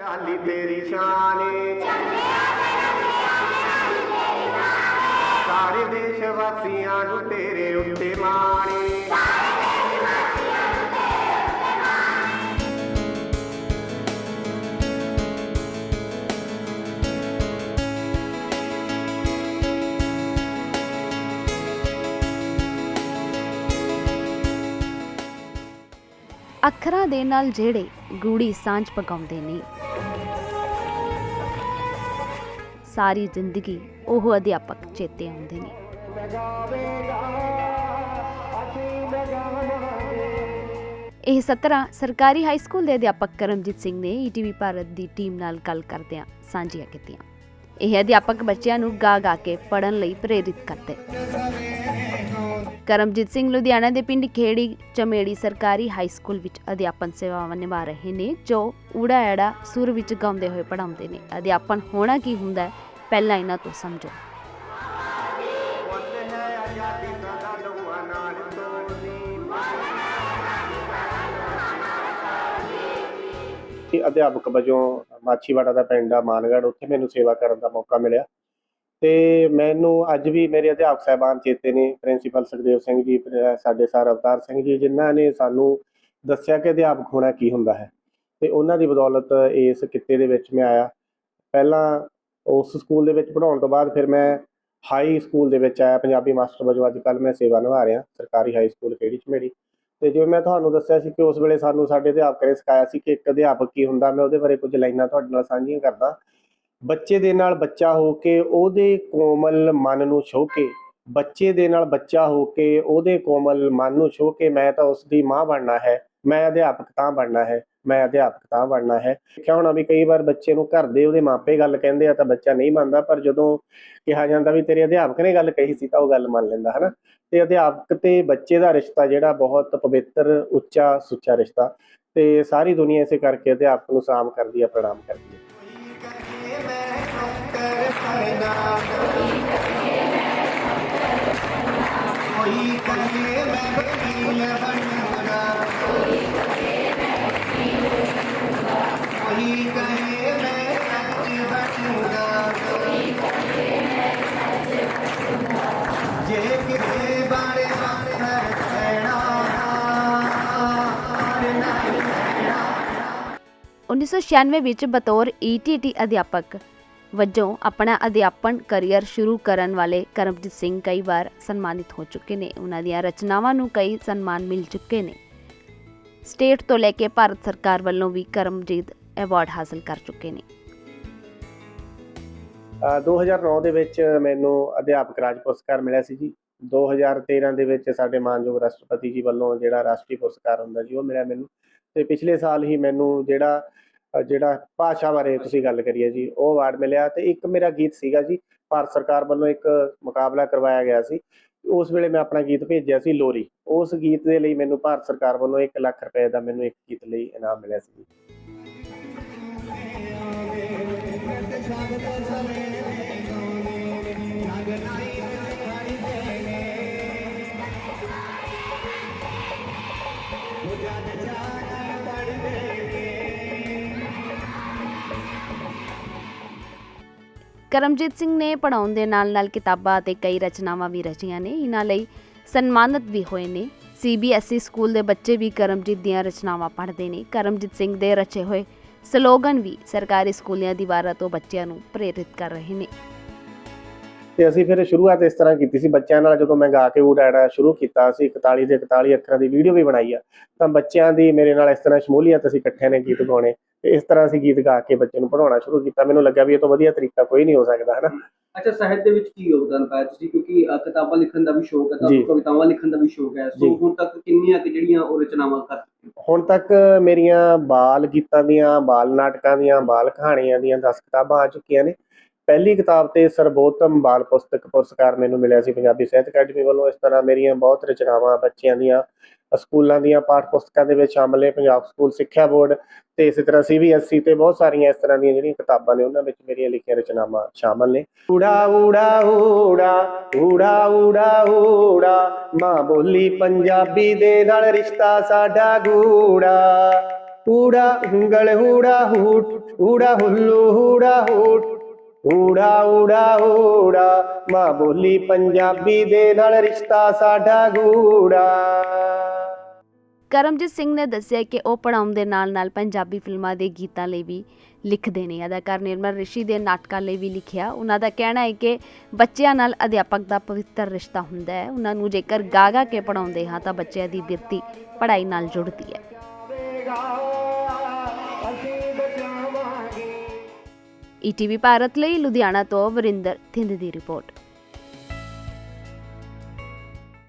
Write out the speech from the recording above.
ਹਾਲੀ ਤੇਰੀ ਸ਼ਾਨ ਸਾਰੇ ਦੇਸ਼ ਵਾਸੀਆਂ ਨੂੰ ਤੇਰੇ ਉੱਤੇ ਮਾਣ ਏ। ਅੱਖਰਾਂ ਦੇ ਨਾਲ ਜਿਹੜੇ ਗੂੜੀ ਸਾਂਝ ਪਕਾਉਂਦੇ ਨੇ। ਸਾਰੀ ਜ਼ਿੰਦਗੀ ਉਹ ਅਧਿਆਪਕ ਚੇਤੇ ਆਉਂਦੇ ਨੇ। ਇਹ ਸਤਰਾਂ ਸਰਕਾਰੀ ਹਾਈ ਸਕੂਲ ਦੇ ਅਧਿਆਪਕ ਕਰਮਜੀਤ ਸਿੰਘ ਨੇ ਈਟੀਵੀ ਭਾਰਤ ਦੀ ਟੀਮ ਨਾਲ ਗੱਲ ਕਰਦਿਆਂ ਸਾਂਝੀਆਂ ਕੀਤੀਆਂ। ਇਹ ਅਧਿਆਪਕ ਬੱਚਿਆਂ ਨੂੰ ਗਾ ਗਾ ਕੇ ਪੜ੍ਹਨ ਲਈ ਪ੍ਰੇਰਿਤ ਕਰਦੇ। ਕਰਮਜੀਤ ਸਿੰਘ ਲੁਧਿਆਣਾ ਦੇ ਪਿੰਡ ਖੇੜੀ ਚਮੇੜੀ ਸਰਕਾਰੀ ਹਾਈ ਸਕੂਲ ਵਿੱਚ ਅਧਿਆਪਨ ਸੇਵਾਵਾਂ ਨਿਭਾ ਰਹੇ ਨੇ, ਜੋ ਊੜਾ ਐੜਾ ਸੁਰ ਵਿੱਚ ਗਾਉਂਦੇ ਹੋਏ ਪੜ੍ਹਾਉਂਦੇ ਨੇ। ਅਧਿਆਪਨ ਹੋਣਾ ਕੀ ਹੁੰਦਾ ਹੈ? ਪਹਿਲਾਂ ਇਹਨਾਂ ਤੋਂ ਸਮਝੋ। ਅਧਿਆਪਕ ਵਜੋਂ ਮਾਛੀਵਾੜਾ ਦਾ ਪਿੰਡ ਆ, ਮਾਨਗੜ੍ਹ, ਉੱਥੇ ਮੈਨੂੰ ਸੇਵਾ ਕਰਨ ਦਾ ਮੌਕਾ ਮਿਲਿਆ। ਤੇ ਮੈਨੂੰ ਅੱਜ ਵੀ ਮੇਰੇ ਅਧਿਆਪਕ ਸਾਹਿਬਾਨ ਚੇਤੇ ਨੇ ਪ੍ਰਿੰਸੀਪਲ ਸੁਖਦੇਵ ਸਿੰਘ ਜੀ ਸਾਡੇ ਸਰ ਅਵਤਾਰ ਸਿੰਘ ਜੀ, ਜਿਨ੍ਹਾਂ ਨੇ ਸਾਨੂੰ ਦੱਸਿਆ ਕਿ ਅਧਿਆਪਕ ਹੋਣਾ ਕੀ ਹੁੰਦਾ ਹੈ ਤੇ ਉਹਨਾਂ ਦੀ ਬਦੌਲਤ ਇਸ ਕਿੱਤੇ ਦੇ ਵਿੱਚ ਮੈਂ ਆਇਆ। ਪਹਿਲਾਂ ਉਸ ਸਕੂਲ ਦੇ ਵਿੱਚ ਪੜ੍ਹਾਉਣ ਤੋਂ ਬਾਅਦ ਫਿਰ ਮੈਂ ਹਾਈ ਸਕੂਲ ਦੇ ਵਿੱਚ ਆਇਆ, ਪੰਜਾਬੀ ਮਾਸਟਰ ਵਜੋਂ ਅੱਜ ਕੱਲ੍ਹ ਮੈਂ ਸੇਵਾ ਨਿਭਾ ਰਿਹਾ, ਸਰਕਾਰੀ ਹਾਈ ਸਕੂਲ ਖੇੜੀ ਚਮੇੜੀ। ਤੇ ਜਿਵੇਂ ਮੈਂ ਤੁਹਾਨੂੰ ਦੱਸਿਆ ਸੀ ਕਿ ਉਸ ਵੇਲੇ ਸਾਨੂੰ ਸਾਡੇ ਅਧਿਆਪਕ ਨੇ ਸਿਖਾਇਆ ਸੀ ਕਿ ਇੱਕ ਅਧਿਆਪਕ ਕੀ ਹੁੰਦਾ, ਮੈਂ ਉਹਦੇ ਬਾਰੇ ਕੁਝ ਲਾਈਨਾਂ ਤੁਹਾਡੇ ਨਾਲ ਸਾਂਝੀਆਂ ਕਰਦਾ। ਬੱਚੇ ਦੇ ਨਾਲ ਬੱਚਾ ਹੋ ਕੇ ਉਹਦੇ ਕੋਮਲ ਮਨ ਨੂੰ ਛੋਹ ਕੇ, ਬੱਚੇ ਦੇ ਨਾਲ ਬੱਚਾ ਹੋ ਕੇ ਉਹਦੇ ਕੋਮਲ ਮਨ ਨੂੰ ਛੋਹ ਕੇ ਮੈਂ ਤਾਂ ਉਸ ਦੀ ਮਾਂ ਬਣਨਾ ਹੈ, ਮੈਂ ਅਧਿਆਪਕ ਤਾਂ ਬਣਨਾ ਹੈ, ਮੈਂ ਅਧਿਆਪਕ ਤਾਂ ਬਣਨਾ ਹੈ। ਕਿਹਾ ਹੋਣਾ ਵੀ ਕਈ ਵਾਰ ਬੱਚੇ ਨੂੰ ਘਰ ਦੇ ਉਹਦੇ ਮਾਪੇ ਗੱਲ ਕਹਿੰਦੇ ਆ ਤਾਂ ਬੱਚਾ ਨਹੀਂ ਮੰਨਦਾ, ਪਰ ਜਦੋਂ ਕਿਹਾ ਜਾਂਦਾ ਵੀ ਤੇਰੇ ਅਧਿਆਪਕ ਨੇ ਗੱਲ ਕਹੀ ਸੀ ਤਾਂ ਉਹ ਗੱਲ ਮੰਨ ਲੈਂਦਾ, ਹਨਾ? ਤੇ ਅਧਿਆਪਕ ਤੇ ਬੱਚੇ ਦਾ ਰਿਸ਼ਤਾ ਜਿਹੜਾ ਬਹੁਤ ਪਵਿੱਤਰ, ਉੱਚਾ, ਸੁੱਚਾ ਰਿਸ਼ਤਾ ਤੇ ਸਾਰੀ ਦੁਨੀਆ ਇਸੇ ਕਰਕੇ ਅਧਿਆਪਕ ਨੂੰ ਸਲਾਮ ਕਰਦੀ ਹੈ ਪ੍ਰਣਾਮ ਕਰਦੀ ਹੈ 1996 ਵਿੱਚ ਬਤੌਰ ਈਟੀਟੀ ਅਧਿਆਪਕ ਵਜੋਂ ਆਪਣਾ ਅਧਿਆਪਨ ਕੈਰੀਅਰ ਸ਼ੁਰੂ ਕਰਨ ਵਾਲੇ ਕਰਮਜੀਤ ਸਿੰਘ ਕਈ ਵਾਰ ਸਨਮਾਨਿਤ ਹੋ ਚੁੱਕੇ ਨੇ। ਉਹਨਾਂ ਦੀਆਂ ਰਚਨਾਵਾਂ ਨੂੰ ਕਈ ਸਨਮਾਨ ਮਿਲ ਚੁੱਕੇ ਨੇ। ਸਟੇਟ ਤੋਂ ਲੈ ਕੇ ਭਾਰਤ ਸਰਕਾਰ ਵੱਲੋਂ ਵੀ ਕਰਮਜੀਤ ਅਵਾਰਡ ਹਾਸਲ ਕਰ ਚੁੱਕੇ ਨੇ। 2009 ਦੇ ਵਿੱਚ ਮੈਨੂੰ ਅਧਿਆਪਕ ਰਾਜ ਪੁਰਸਕਾਰ ਮਿਲਿਆ ਸੀ ਜੀ। 2013 ਦੇ ਵਿੱਚ ਸਾਡੇ ਮਾਨਯੋਗ ਰਾਸ਼ਟਰਪਤੀ ਜੀ ਵੱਲੋਂ ਜਿਹੜਾ ਰਾਸ਼ਟਰੀ ਪੁਰਸਕਾਰ ਹੁੰਦਾ ਜੀ, ਉਹ ਮਿਲਿਆ ਮੈਨੂੰ। ਤੇ ਪਿਛਲੇ ਸਾਲ ਹੀ ਮੈਨੂੰ ਜਿਹੜਾ ਜਿਹੜਾ ਭਾਸ਼ਾ ਬਾਰੇ ਤੁਸੀਂ ਗੱਲ ਕਰੀਏ ਜੀ, ਉਹ ਅਵਾਰਡ ਮਿਲਿਆ ਤੇ ਇੱਕ ਮੇਰਾ ਗੀਤ ਸੀਗਾ ਜੀ, ਭਾਰਤ ਸਰਕਾਰ ਵੱਲੋਂ ਇੱਕ ਮੁਕਾਬਲਾ ਕਰਵਾਇਆ ਗਿਆ ਸੀ। ਉਸ ਵੇਲੇ ਮੈਂ ਆਪਣਾ ਗੀਤ ਭੇਜਿਆ ਸੀ, ਲੋਰੀ। ਉਸ ਗੀਤ ਦੇ ਲਈ ਮੈਨੂੰ ਭਾਰਤ ਸਰਕਾਰ ਵੱਲੋਂ 1 ਲੱਖ ਰੁਪਏ ਦਾ ਮੈਨੂੰ ਇੱਕ ਗੀਤ ਲਈ ਇਨਾਮ ਮਿਲਿਆ ਸੀ ਕਰਮਜੀਤ ਸਿੰਘ ਨੇ ਪੜਾਉਣ ਦੇ ਨਾਲ-ਨਾਲ ਕਿਤਾਬਾਂ ਅਤੇ ਕਈ ਰਚਨਾਵਾਂ ਵੀ ਰਚੀਆਂ ਨੇ। ਇਹਨਾਂ ਲਈ ਸਨਮਾਨਿਤ ਵੀ ਹੋਏ ਨੇ। ਸੀਬੀਐਸਈ ਸਕੂਲ ਦੇ ਬੱਚੇ ਵੀ ਕਰਮਜੀਤ ਦੀਆਂ ਰਚਨਾਵਾਂ ਪੜ੍ਹਦੇ ਨੇ। ਕਰਮਜੀਤ ਸਿੰਘ ਦੇ ਰਚੇ ਹੋਏ ਸਲੋਗਨ ਵੀ ਸਰਕਾਰੀ ਸਕੂਲਾਂ ਦੀਵਾਰਾਂ ਤੋਂ ਬੱਚਿਆਂ ਨੂੰ ਪ੍ਰੇਰਿਤ ਕਰ ਰਹੇ ਨੇ। ਤੇ ਅਸੀਂ ਫਿਰ ਸ਼ੁਰੂਆਤ ਇਸ ਤਰ੍ਹਾਂ ਕੀਤੀ ਸੀ। ਬੱਚਿਆਂ ਨਾਲ ਜਦੋਂ ਮੈਂ ਗਾ ਕੇ ਉਡਾੜਾ ਸ਼ੁਰੂ ਕੀਤਾ ਸੀ 41 ਦੇ 41 ਅੱਖਰਾਂ ਦੀ ਵੀਡੀਓ ਵੀ ਬਣਾਈ ਆ, ਤਾਂ ਬੱਚਿਆਂ ਦੀ ਮੇਰੇ ਨਾਲ ਇਸ ਤਰ੍ਹਾਂ ਸ਼ਮੂਲੀਅਤ ਅਸੀਂ ਇਕੱਠਿਆਂ ਨੇ ਗੀਤ ਗਾਉਣੇ। ਤੇ ਇਸ ਤਰ੍ਹਾਂ ਅਸੀਂ ਗੀਤ ਗਾ ਕੇ ਬੱਚੇ ਨੂੰ ਪੜਾਉਣਾ ਸ਼ੁਰੂ ਕੀਤਾ ਮੈਨੂੰ ਲੱਗਾ ਵੀ ਇਹ ਤੋਂ ਵਧੀਆ ਤਰੀਕਾ ਕੋਈ ਨਹੀਂ ਹੋ ਸਕਦਾ ਹਨਾ ਅੱਛਾ ਸਾਹਿਤ ਦੇ ਵਿੱਚ ਕੀ ਯੋਗਦਾਨ ਪਾਇਆ ਤੁਸੀਂ ਕਿਉਂਕਿ ਕਿਤਾਬਾਂ ਲਿਖਣ ਦਾ ਵੀ ਸ਼ੌਕ ਹੈ। ਤੁਹਾਨੂੰ ਕਵਿਤਾਵਾਂ ਲਿਖਣ ਦਾ ਵੀ ਸ਼ੌਕ ਹੈ ਸੋ। ਹੁਣ ਤੱਕ ਕਿੰਨੀਆਂ ਕਿ ਜਿਹੜੀਆਂ ਉਹ ਰਚਨਾਵਾਂ ਕਰ ਹੋ? ਹੁਣ ਤੱਕ ਮੇਰੀਆਂ ਬਾਲ ਗੀਤਾਂ ਦੀਆਂ ਬਾਲ ਨਾਟਕਾਂ ਦੀਆਂ ਬਾਲ ਕਹਾਣੀਆਂ ਦੀਆਂ 10 ਕਿਤਾਬਾਂ ਆ ਚੁੱਕੀਆਂ ਨੇ ਪਹਿਲੀ ਕਿਤਾਬ ਤੇ ਸਰਬੋਤਮ ਬਾਲ ਪੁਸਤਕ ਪੁਰਸਕਾਰ ਮੈਨੂੰ ਮਿਲਿਆ ਸੀ ਪੰਜਾਬੀ ਸਾਹਿਤ ਅਕੈਡਮੀ ਵੱਲੋਂ। ਇਸ ਤਰ੍ਹਾਂ ਮੇਰੀਆਂ ਬਹੁਤ ਰਚਨਾਵਾਂ ਬੱਚਿਆਂ ਦੀਆਂ, ਸਕੂਲਾਂ ਦੀਆਂ, ਪਾਠ ਪੁਸਤਕਾਂ ਦੇ ਵਿੱਚ ਸ਼ਾਮਲ ਨੇ ਪੰਜਾਬ ਸਕੂਲ ਸਿੱਖਿਆ ਬੋਰਡ ਤੇ ਇਸੇ ਤਰ੍ਹਾਂ ਸੀਬੀਐਸਈ ਤੇ ਬਹੁਤ ਸਾਰੀਆਂ ਇਸ ਤਰ੍ਹਾਂ ਦੀਆਂ ਜਿਹੜੀਆਂ ਕਿਤਾਬਾਂ ਨੇ, ਉਹਨਾਂ ਵਿੱਚ ਮੇਰੀਆਂ ਲਿਖੀਆਂ ਰਚਨਾਵਾਂ ਸ਼ਾਮਲ ਨੇ। ਊੜਾ ਊੜਾ ਊੜਾ ਊੜਾ ਊੜਾ ਊੜਾ, ਮਾਂ ਬੋਲੀ ਪੰਜਾਬੀ ਦੇ ਨਾਲ ਰਿਸ਼ਤਾ ਸਾਡਾ ਗੂੜਾ। ਊੜਾ ਉਂਗਲ ਹੂੜਾ ਹੂਟ, ਊੜਾ, ਹੁੱਲੂ ਹੂੜਾ ਹੂਟ ਊੜਾ ਊੜਾ ਊੜਾ ਮਾਂ ਬੋਲੀ ਪੰਜਾਬੀ ਦੇ ਨਾਲ ਰਿਸ਼ਤਾ ਸਾਡਾ ਗੂੜਾ। ਕਰਮਜੀਤ ਸਿੰਘ ਨੇ ਦੱਸਿਆ ਕਿ ਉਹ ਪੜ੍ਹਾਉਣ ਦੇ ਨਾਲ-ਨਾਲ ਪੰਜਾਬੀ ਫਿਲਮਾਂ ਦੇ ਗੀਤਾਂ ਲਈ ਵੀ ਲਿਖਦੇ ਨੇ। ਅਦਾਕਾਰ ਨਿਰਮਲ ਰਿਸ਼ੀ ਦੇ ਨਾਟਕਾਂ ਲਈ ਵੀ ਲਿਖਿਆ। ਉਹਨਾਂ ਦਾ ਕਹਿਣਾ ਹੈ ਕਿ ਬੱਚਿਆਂ ਨਾਲ ਅਧਿਆਪਕ ਦਾ ਪਵਿੱਤਰ ਰਿਸ਼ਤਾ ਹੁੰਦਾ ਹੈ। ਉਹਨਾਂ ਨੂੰ ਜੇਕਰ ਗਾ-ਗਾ ਕੇ ਪੜਾਉਂਦੇ ਹਾਂ ਤਾਂ ਬੱਚਿਆਂ ਦੀ ਬਿਰਤੀ ਪੜ੍ਹਾਈ ਨਾਲ ਜੁੜਦੀ ਹੈ। ਈਟੀਵੀ ਭਾਰਤ ਲਈ ਲੁਧਿਆਣਾ ਤੋਂ ਵਰਿੰਦਰ ਥਿੰਦ ਦੀ ਰਿਪੋਰਟ